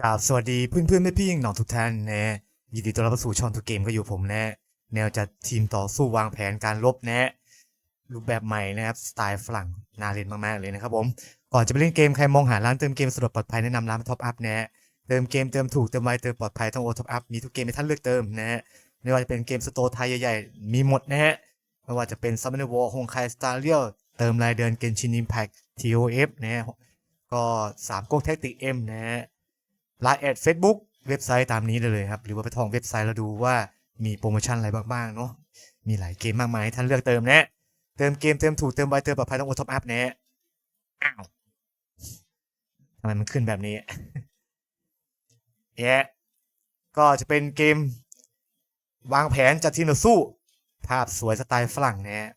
กราบสวัสดีเพื่อนเพื่อนแม่พี่ยิงหนองทุกท่านนะยินดีต้อนรับสู่ช่องทุกเกมก็อยู่ผมนะ แนวจัดทีมต่อสู้วางแผนการลบนะ รูปแบบใหม่นะครับสไตล์ฝรั่งน่าเล่นมากๆเลยนะครับผม ก่อนจะไปเล่นเกมใครมองหาร้านเติมเกมสะดวกปลอดภัยแนะนำร้านท็อปอัพนะ เติมเกมเติมถูกเติมไวเติมปลอดภัยต้องโอท็อปอัพมีทุกเกมให้ท่านเลือกเติมนะฮะไม่ว่าจะเป็นเกมสโตร์ไทยใหญ่ๆมีหมดนะฮะไม่ว่าจะเป็นซัมเมอร์วอลฮงไคสตาร์เรียลเติมรายเดือนเกนชินอิมแพค TOF นะฮะก็สามก๊กแท็กติกเอ็มนะฮะ ไลน์แอดเฟซบุ๊กเว็บไซต์ตามนี้ได้เลยครับ หรือว่าไปท่องเว็บไซต์แล้วดูว่ามีโปรโมชั่นอะไรบ้างๆเนาะมีหลายเกมมากมายให้ท่านเลือกเติมนะเติมเกมเติมถูกเติมไวเติมปลอดภัยต้องโอท็อปอัพนะอ้าวทำไมมันขึ้นแบบนี้แย่ก็จะเป็นเกม วางแผนจัดทีมต่อสู้ ภาพสวยสไตล์ฝรั่งนะ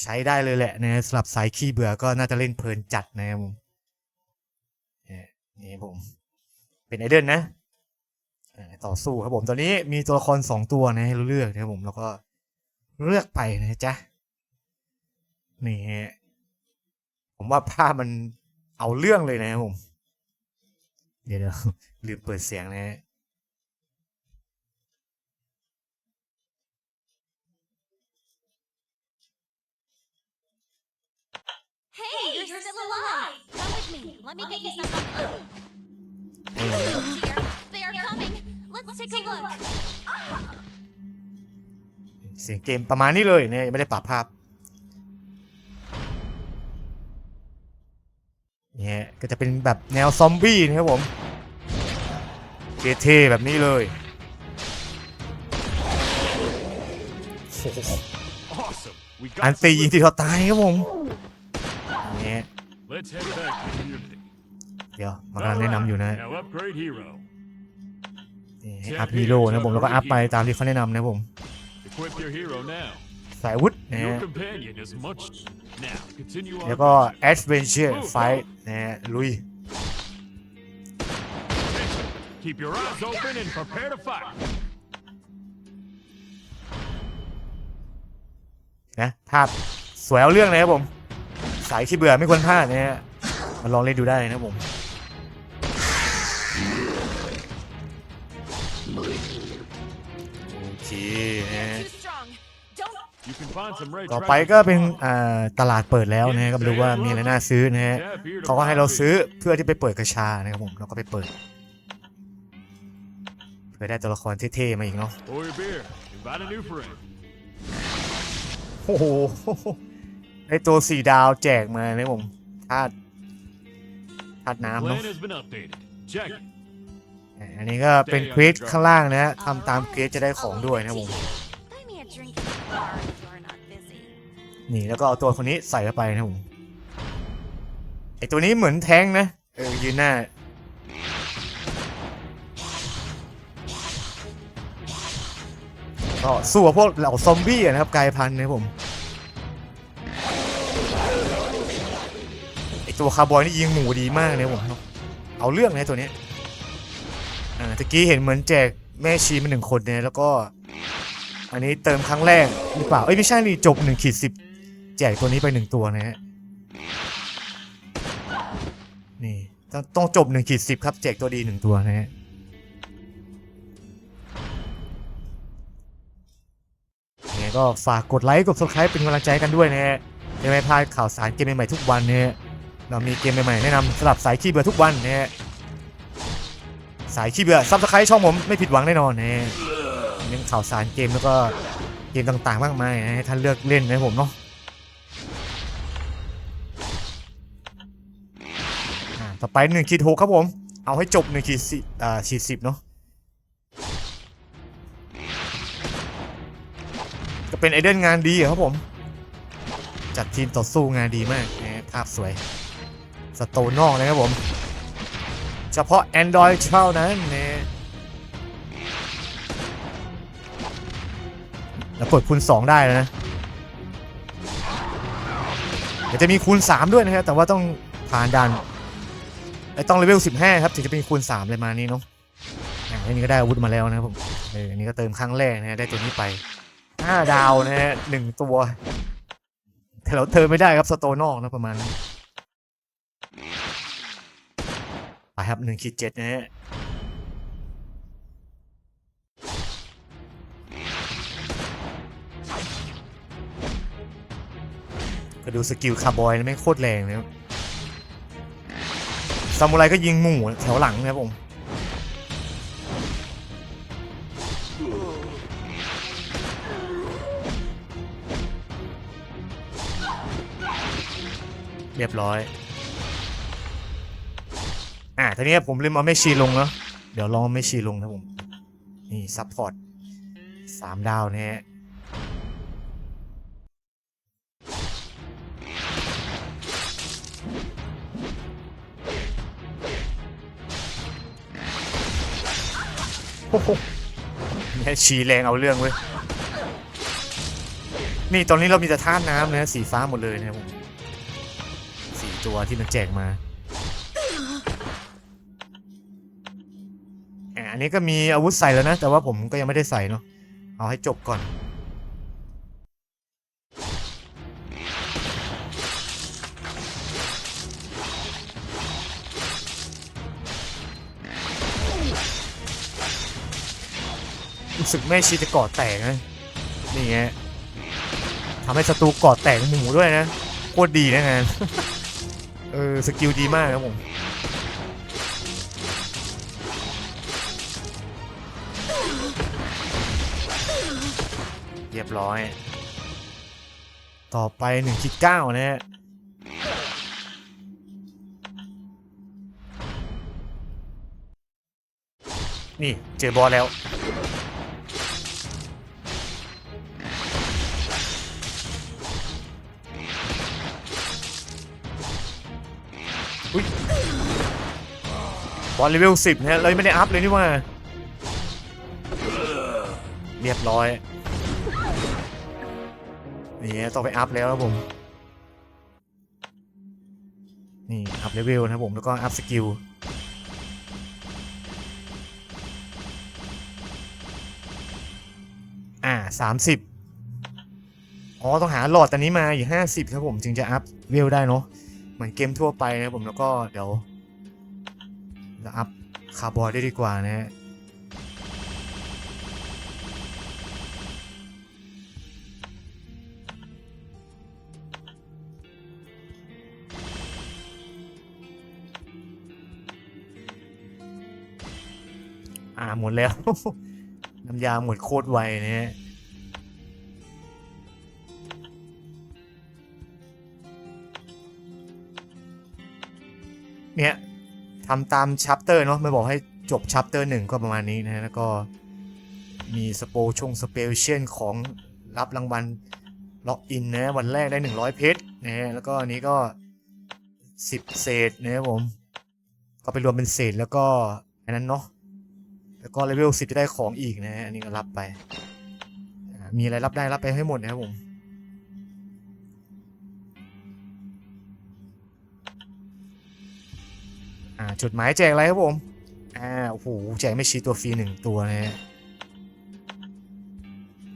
ใช้ได้เลยแหละนะสำหรับสายขี้เบื่อก็น่าจะเล่นเพลินจัดนะครับผมเนี่ยนี่ผม เป็นไอเดนนะต่อสู้ครับผมตอนนี้มีตัวละครสองตัวนะให้เราเลือกนะครับผมแล้วก็เลือกไปนะจ๊ะนี่ฮะผมว่าภาพมันเอาเรื่องเลยนะครับผม เดี๋ยวลืมเปิดเสียงนะฮะ Hey, you're, still alive! Come with me. Let me get you some. นี่เลย Dear, they are coming. Let's take a look. เสียงเกมประมาณนี้เลยเนี่ยยังไม่ได้ปรับภาพเนี่ยก็จะเป็นแบบแนวซอมบี้นะครับผมเท่ๆแบบนี้เลยโอ้โห Awesome. We อัน got ตี some ยิงทีเราตายครับผมเนี่ย เดี๋ยวมากำลังแนะนำอยู่นะ Now upgrade hero. นี่ให้อัพฮีโร่นะผมแล้วก็อัพไปตามที่เขาแนะนำนะผม Equip your hero now. สายอาวุธนะ Your ฮะ companion is much. Now continue on. แล้วก็ Adventure Fight นะฮะลุย Keep your eyes open and prepare to fight. นะภาพสวยเอาเรื่องเลยครับผม สายขี้เบื่อไม่ควรพลาดนะฮะมาลองเล่นดูได้นะครับผม โอเคนะฮะ Too strong. Don't. You can find some red ต่อไป traffic ก็เป็น spots. อ่าตลาดเปิดแล้วนะฮะก็ไม่รู้ว่ามีอะไรน่าซื้อนะฮะ Tap here to เขาก็ให้ buy เรา food. ซื้อเพื่อที่ไปเปิดกระชานะครับผมเราก็ไปเปิดเพื่อได้ตัวละครเท่ๆมาอีกเนาะ Pour your beer. Invite a new friend. โอ้โหไอตัวสี่ดาวแจกมานะครับผมธาตุธาตุน้ำเนาะ อันนี้ก็เป็นเควสข้างล่างนะฮะทำตามเควสจะได้ของด้วยนะครับผม Buy me a drink in the bar if you're not busy. นี่แล้วก็เอาตัวคนนี้ใส่เข้าไปนะครับผมไอตัวนี้เหมือนแท้งนะเออยืนหน้าก็สู้กับพวกเหล่าซอมบี้อะนะครับกลายพันธุ์นะครับผมไอตัวคาร์บอยนี่ยิงหมูดีมากนะครับผมเอาเรื่องนะตัวเนี้ยอ่า ตะกี้เห็นเหมือนแจกแม่ชีมาหนึ่งคนเนี่ยแล้วก็ อันนี้เติมครั้งแรกหรือเปล่า เอ้ยไม่ใช่นี่จบหนึ่งขีดสิบแจกตัวนี้ไปหนึ่งตัวนะฮะ นี่ต้องต้องจบหนึ่งขีดสิบครับ แจกตัวดีหนึ่งตัวนะฮะยังไงก็ฝากกดไลค์กด subscribe เป็นกำลังใจกันด้วยนะฮะจะไม่พลาดข่าวสารเกมใหม่ๆทุกวันนะฮะเรามีเกมใหม่ๆแนะนำสำหรับสายขี้เบื่อทุกวันนะฮะ สายขี้เบื่อซับสไครต์ช่องผมไม่ผิดหวังแน่นอนนะฮะเรื่องข่าวสารเกมแล้วก็เกมต่างๆมากมายให้ท่านเลือกเล่นนะผมเนาะต่อไปหนึ่งขีดหกครับผม เอาให้จบหนึ่งขีดสิอ่าขีดสิบเนาะก็เป็นไอเดนงานดีอครับผม จัดทีมต่อสู้งานดีมากนะภาพสวย สโตนอกนะครับผม เฉพาะ Android เท่านั้นนะแล้วกดคูณ 2 ได้แล้วนะเดี๋ยวจะมีคูณ 3 ด้วยนะครับ แต่ว่าต้องผ่านด่านไอ้ต้องเลเวล 15 ครับ ถึงจะเป็นคูณ 3 เลยมานี่เนาะอันนี้ก็ได้อาวุธมาแล้วนะครับผมเอออันนี้ก็เติมครั้งแรกนะได้ตัวนี้ไป 5 ดาวนะฮะหนึ่งตัวแต่เราเติมไม่ได้ครับสโตนอกนะประมาณนั้น ไปครับหนึ่งขีดเจ็ดนะฮะก็ดูสกิลคาร์บอยนะไม่โคตรแรงนะครับซามูไรก็ยิงหมู่แถวหลังนะครับผมเรียบร้อย อ่าทีนี้ผมลืมเอาแม่ชีลงเนาะเดี๋ยวลองเอาแม่ชีลงนะผม นี่ซัพพอร์ตสามดาวนี่ยฮะโอ้โหแม่ชีแรงเอาเรื่องเว้ย นี่ตอนนี้เรามีแต่ท่าน้ำนะสีฟ้าหมดเลยนะครับผมสี่ตัวที่มันแจกมา อันนี้ก็มีอาวุธใส่แล้วนะ แต่ว่าผมก็ยังไม่ได้ใส่เนาะเอาให้จบก่อน รู้สึกแม่ชีจะกอดแตกนะนี่ไงทำให้ศัตรูกอดแตกหมูด้วยนะโคตรดีนะงานเออ สกิลดีมากครับผม รียบร้อย ต่อไป1คิด9นะฮะนี่ เจอบอลแล้ว อุ้ยบอลเลเวลสิบนะเลยไม่ได้อัพเลยนี่ว่า เรียบร้อย นี่ต้องไปอัพแล้วครับผม นี่อัพเลเวลนะครับผม แล้วก็อัพสกิลอ่าสามสิบอ๋อ ต้องหาหลอดอันนี้มาอีกห้าสิบครับผมจึงจะอัพเวลได้เนาะเหมือนเกมทั่วไปนะครับผมแล้วก็เดี๋ยวจะอัพคาร์บอยได้ดีกว่านะฮะ อ่าหมดแล้ว น้ำยาหมดโคตรไวนะฮะเนี่ยทำตามชัปเตอร์เนาะไม่บอกให้จบชัปเตอร์หนึ่งก็ประมาณนี้นะแล้วก็มีสโปชงสเปเชียลของรับรางวัลล็อกอินนะวันแรกได้ 100 เพชรนะแล้วก็อันนี้ก็ 10 เศษนะครับผม ก็ไปรวมเป็นเศษแล้วก็อันนั้นเนาะ แล้วก็เลเวล10จะได้ของอีกนะฮะอันนี้ก็รับไป มีอะไรรับได้รับไปให้หมดนะครับผมอ่าจดหมายแจกอะไรครับผม อ่า โอ้โห แจกไม่ชีตัวฟรีหนึ่งตัวนะฮะ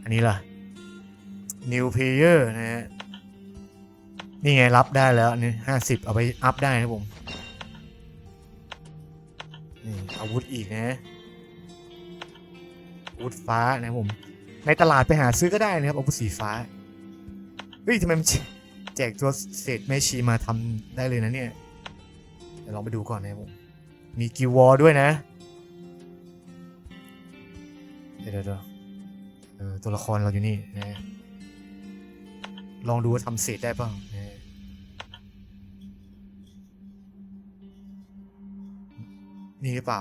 อันนี้ล่ะ New Player นะฮะ นี่ไงรับได้แล้วนี่ห้าสิบเอาไปอัพได้นะครับผม นี่อาวุธอีกนะ อาวุธฟ้านะครับผม ในตลาดไปหาซื้อก็ได้นะครับอาวุธสีฟ้า เฮ้ยทำไมมันแจกตัวเศษแม่ชีมาทำได้เลยนะเนี่ยเดี๋ยวลองไปดูก่อนนะครับผม มีกิววอลด้วยนะ เดี๋ยวเดี๋ยวเดี๋ยวเออตัวละครเราอยู่นี่นะ ลองดูว่าทำเศษได้เปล่านะนี่หรือเปล่า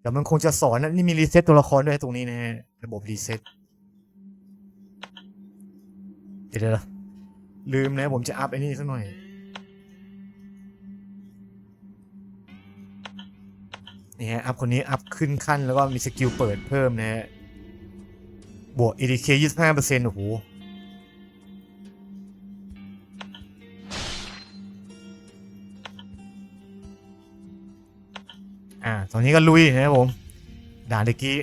เดี๋ยวมันคงจะสอนนะนี่มีรีเซ็ตตัวละครด้วยตรงนี้นะฮะระบบรีเซ็ตเดี๋ยวเดี๋ยวลืมนะผมจะอัพไอ้นี่สักหน่อยนี่ฮะอัพคนนี้อัพขึ้นขั้นแล้วก็มีสกิลเปิดเพิ่มนะฮะบวก ADK 25%โอ้โห ตอนนี้ก็ลุยนะครับผม ด่านเมื่อกี้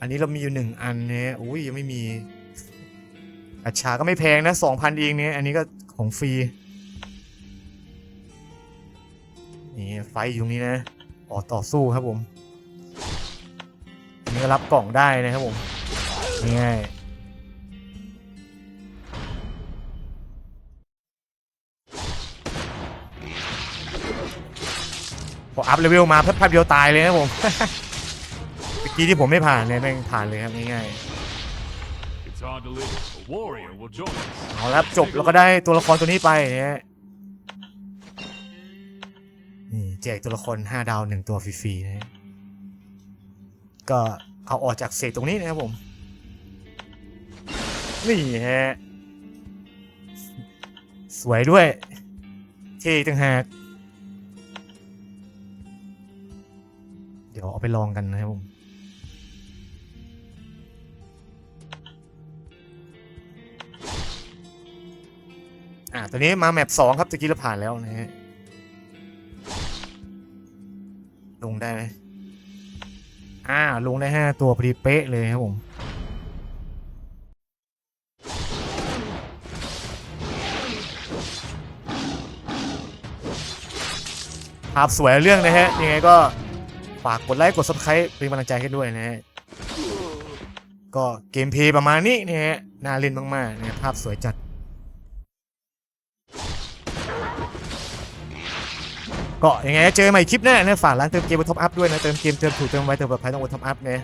อันนี้เรามีอยู่หนึ่งอันเนี่ยอุ้ยยังไม่มีอัชชาก็ไม่แพงนะ2,000เองเนี่ยอันนี้ก็ของฟรี นี่ไฟอยู่นี้นะ ออกต่อสู้ครับผมนนี้ก็รับกล่องได้นะครับผมง่าย ๆพออัพเลเวลมาแป๊บๆเดียวตายเลยนะครับผมเมื่อกี้ที่ผมไม่ผ่านเนี่ยแม่งผ่านเลยครับง่ายๆ It's on to live. A warrior will join us. เอาละครับจบแล้วก็ได้ตัวละครตัวนี้ไปนะฮะนี่แจกตัวละคร5ดาวหนึ่งตัวฟรีๆนะฮะก็เอาออกจากเศษตรงนี้นะครับผม นี่ฮะ สวยด้วย เท่ต่างหาก ไปลองกันนะครับผมอ่าตัวนี้มาแมปสองครับตะกี้เราผ่านแล้วนะฮะลงได้ไหมอ่าลงได้ห้าตัวพอดีเป๊ะเลยครับผมภาพสวยเรื่องนะฮะยังไงก็ ฝากกดไลค์กด subscribe เป็นกำลังใจให้ด้วยนะฮะก็เกมเพลย์ประมาณนี้นะฮะน่าเล่นมากๆนะภาพสวยจัดก็ยังไงเจอใหม่คลิปหน้านะฝากร้านเติมเกมบนท็อปอัพด้วยนะเติมเกมเติมถูกเติมไวเติมปลอดภัยต้องบนท็อปอัพนะ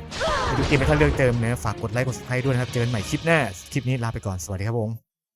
ดูเกมไปถ้าเลือกเติมนะฝากกดไลค์กดซับสไครต์ด้วยนะครับเจอกันใหม่คลิปหน้าคลิปนี้ลาไปก่อนสวัสดีครับผม